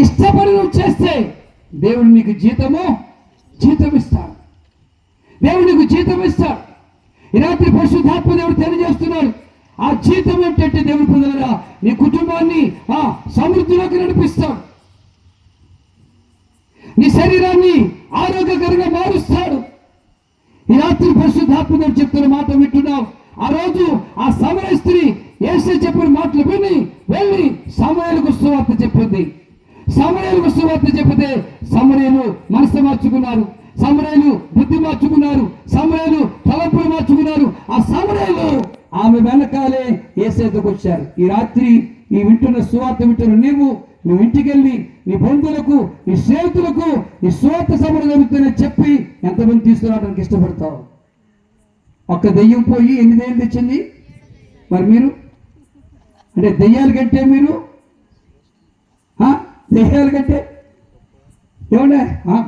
ఇష్టపడి నువ్వు చేస్తే దేవుడు నీకు జీతము జీతం ఇస్తాడు దేవుడు నీకు జీతం ఇస్తాడు రాత్రి పరిశుద్ధాత్మ దేవుడు తెలియజేస్తున్నాడు. ఆ జీతం ఏంటంటే దేవుడు పొందలరా నీ కుటుంబాన్ని ఆ సమృద్ధిలోకి నడిపిస్తాడు నీ శరీరాన్ని ఆరోగ్యకరంగా మారుస్తాడు ఈ రాత్రి పరిశుద్ధాత్మ దేవుడు చెప్తున్న మాట వింటున్నావు ఆ రోజు ఆ సమర స్త్రీ ఏసే చెప్పిన మాటలు విని వెళ్ళి సమయాలకు సువార్త చెప్పింది సమరయులకు సువార్త చెప్పితే సమరయులు మనసు మార్చుకున్నారు. సమరయులు బుద్ధి మార్చుకున్నారు. సమరయులు తలపులు మార్చుకున్నారు. ఆ సమరయులు ఆమె వెనకాలే ఏసేతకు వచ్చారు. ఈ రాత్రి ఈ వింటున్న సువార్త వింటున్న నీవు నువ్వు ఇంటికి వెళ్ళి నీ బంధువులకు నీ స్నేహితులకు నీ సువార్త సమరం జరుగుతుందని చెప్పి ఎంతమంది తీసుకురావడానికి ఇష్టపడతావు? ఒక్క దెయ్యం పోయి ఎన్ని దెయ్యం తెచ్చింది? మరి మీరు? అంటే దెయ్యాలు కంటే మీరు? దెయ్యాలు కంటే ఏమన్నా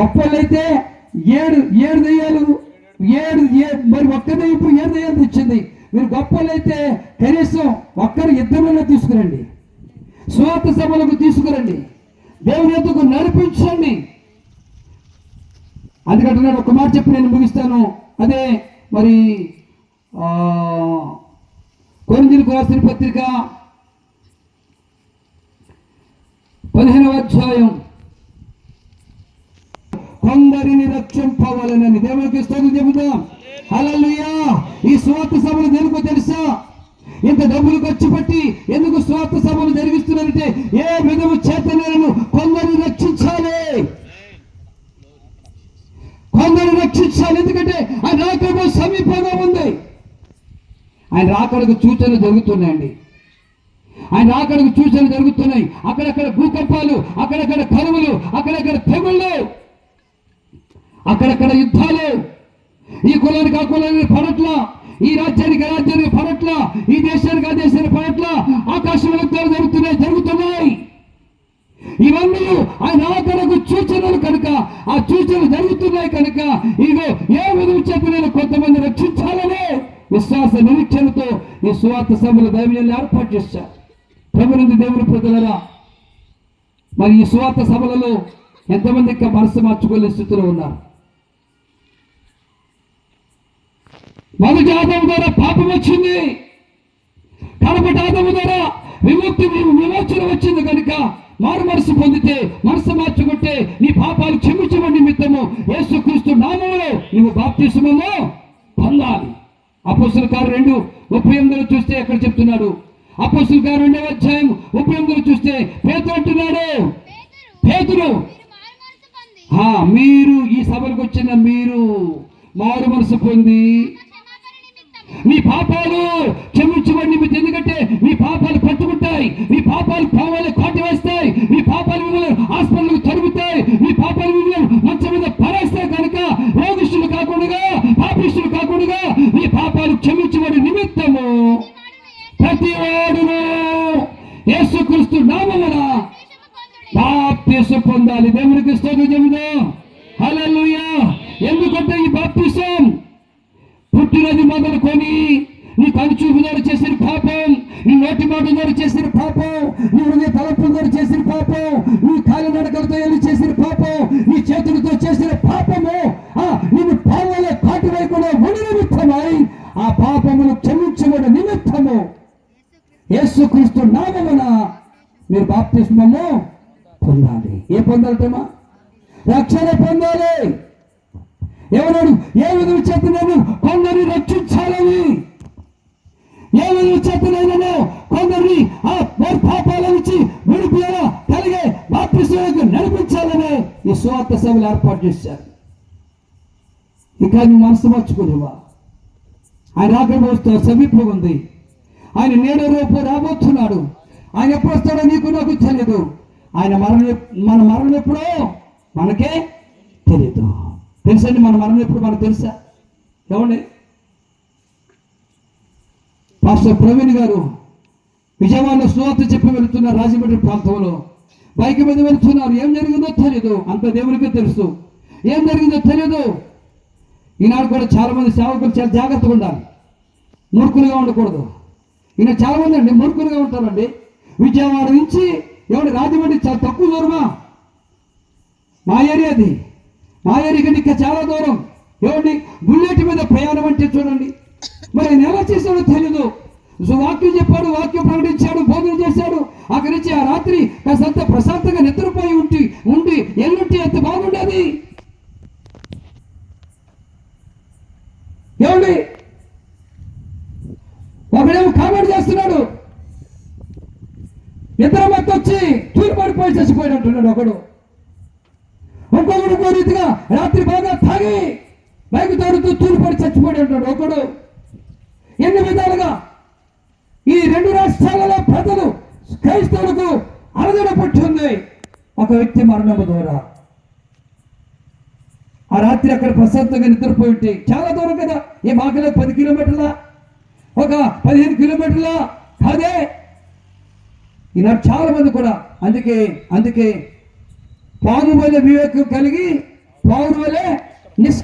గొప్పల అయితే ఏడు ఏడు దయ్యాలు ఏడు ఏ- మరి ఒక్క దయ్యపు ఏడు దయ్యాలు తెచ్చింది. మీరు గొప్పలైతే కనీసం ఒక్కరు ఇద్దరులో తీసుకురండి. స్వార్థ సభలకు తీసుకురండి. దేవుని ఎద్దుకు నడిపించండి. నేను ఒక మాట చెప్పి నేను ముగిస్తాను. అదే మరి కొన్ని రాసిన పత్రిక పదిహేనవ అధ్యాయం. కొందరిని రక్షింపవలనని దేవునికి స్తోత్రం చెబుతాం. ఈ స్వార్థ సభలు దేనికో తెలుసా? ఇంత డబ్బులు ఖర్చు పెట్టి ఎందుకు స్వార్థ సభలు జరిగిస్తున్నారంటే ఏ విధము చేతనను కొందరిని రక్షించాలి. కొందరిని రక్షించాలి. ఎందుకంటే ఆయన రాకడ సమీపంగా ఉంది. ఆయన రాకడకు సూచనలు జరుగుతున్నాయండి. ఆయన రాకడకు సూచనలు జరుగుతున్నాయి. అక్కడక్కడ భూకంపాలు అక్కడక్కడ కరువులు అక్కడక్కడ తెగుళ్ళు అక్కడక్కడ యుద్ధాలు. ఈ కులానికి ఆ కులానికి పడట్ల. ఈ రాజ్యానికి రాజ్యానికి పడట్ల. ఈ దేశానికి ఆ దేశానికి పడట్ల. ఆకాశంలో యుద్ధాలు జరుగుతున్నాయి జరుగుతున్నాయి. ఇవన్నీ ఆయన ఆకడకు సూచనలు కనుక ఆ సూచనలు జరుగుతున్నాయి కనుక ఇగో ఏ విధం చెప్పి నేను కొంతమంది రక్షించాలనే విశ్వాస నిరీక్షణతో ఈ సువార్త సభలు దైవ్యాన్ని ఏర్పాటు చేశారు. ప్రభునంది దేవుని ప్రజలరా మరి ఈ సువార్త సభలలో ఎంతమంది ఇంకా మనసు మార్చుకోలే స్థితిలో ఉన్నారు? మొదటి ఆదము ద్వారా పాపం వచ్చింది. కడపటి ఆదము ద్వారా విముక్తి విమోచన వచ్చింది కనుక మారు మనసు పొందితే మనసు మార్చుకుంటే నీ పాపాలు క్షమించడం నిమిత్తము యేసుక్రీస్తు నామంలో నువ్వు బాప్తిసమము పొందాలి. అపోస్తుల కారు రెండు ముప్పై ఎనిమిదిలో చూస్తే ఎక్కడ చెప్తున్నాడు అపస్సు గారు రెండవ అధ్యాయం చూస్తే పేతురు అంటున్నాడు. పేతురు. మీరు ఈ సభలకు వచ్చిన మీరు మారు మనసు పొంది. మీ పాపాలు క్షమించబడి మీకు ఎందుకంటే మీ పాపాలు పట్టుకుంటాయి. మీ పాపాలు పావాలు కాటి వేస్తాయి. మీ పాపాలు మిమ్మల్ని హాస్పిటల్కి తరుగుతాయి మీ పాపాలు మిమ్మల్ని మంచం మీద పరేస్తాయి కనుక రోగిష్ఠులు కాకుండా పాపిష్ఠులు కాకుండా మీ పాపాలు క్షమించబడి నిమిత్తము ప్రతి వాడును. యేసుక్రీస్తు నామమున బాప్తీసం పొందాలి. దేవునికి స్తోత్రం చెబుదాం. హల్లెలూయా. ఎందుకంటే ఈ బాప్తీసం పుట్టినది మొదలుకొని నీ కనుచూపు ద్వారా చేసిన పాపం నీ నోటి మాట ద్వారా చేసిన పాపం నీ హృదయ తలపు ద్వారా చేసిన పాపం నీ కాలి నడకలతో వెళ్ళి చేసిన పాపం నీ చేతులతో చేసిన పాపము ఆ నిన్ను పాపాల కాటి వేయకుండా ఉండి నిమిత్తమై ఆ పాపమును క్షమించబడి నిమిత్తము యేసుక్రీస్తు నామమున మీరు బాప్తిస్మము పొందాలి. ఏ పొందాలటమా రక్షణ పొందాలి. ఎవరు ఏ విధం చేతనైనా కొందరిని రక్షించాలని ఏ విధం చెప్పినైనా కొందరిని ఆ వారి పాపాల నుంచి విడిపోయేలా కలిగే బాప్తిస్మకు నడిపించాలని ఈ స్వార్థ సభలు ఏర్పాటు చేశారు. ఇంకా నువ్వు మనసు మార్చుకునేవా? ఆయన రాకపోతే సమీపం ఉంది. ఆయన నేడు రేపు రాబోతున్నాడు. ఆయన ఎప్పుడు వస్తాడో నీకు నాకు తెలియదు ఆయన మరణం మన మరణం ఎప్పుడో మనకే తెలియదు తెలుసండి మన మరణం ఎప్పుడు మనకు తెలుసా? ఏమండి పాస్టర్ ప్రవీణ్ గారు విజయవాడలో సువార్త చెప్పి వెళుతున్నారు రాజమండ్రి ప్రాంతంలో బైక్ మీద వెళ్తున్నారు. ఏం జరిగిందో తెలియదు అంత దేవునికే తెలుసు. ఏం జరిగిందో తెలియదు ఈనాడు కూడా చాలా మంది సేవకులు చాలా జాగ్రత్తగా ఉండాలి. మూర్ఖులుగా ఉండకూడదు. ఈయన చాలా మంది అండి మూర్ఖులుగా ఉంటారండి. విజయవాడ నుంచి ఎవరి రాజమండ్రి చాలా తక్కువ దూరమా? మా ఏరియాది. మా ఏరియాకి ఇంకా చాలా దూరం. ఏమండి బుల్లెట్ మీద ప్రయాణం అంటే చూడండి. మరి ఆయన ఎలా చేశాడో తెలీదు. వాక్యం చెప్పాడు వాక్యం ప్రకటించాడు బోధన చేశాడు. అక్కడి నుంచి ఆ రాత్రి కాస్తంత ప్రశాంతంగా నిద్రపోయి ఉండి ఉండి ఎల్లుంటి ఎంత బాగుండేది. ఏమండి చచ్చిపోయినట్టున్నాడు ఒకడు. ఇంకొకడు ఇంకో రీతిగా రాత్రి బాగా తాగి బైక్ తోడుతూ తూరు చచ్చిపోయి ఉంటాడు ఒకడు. ఎన్ని విధాలుగా ఈ రెండు రాష్ట్రాలలో ప్రజలు క్రైస్తవులకు అలజడ పుట్టింది ఒక వ్యక్తి మరణము ద్వారా. ఆ రాత్రి అక్కడ ప్రశాంతంగా నిద్రపోయి ఉంటే చాలా దూరం కదా. ఈ మాకలో పది కిలోమీటర్ల? ఒక పదిహేను కిలోమీటర్ల? అదే ఈనాడు చాలా మంది కూడా అందుకే అందుకే పాము వలె వివేకం కలిగి పావురు వలె నిష్క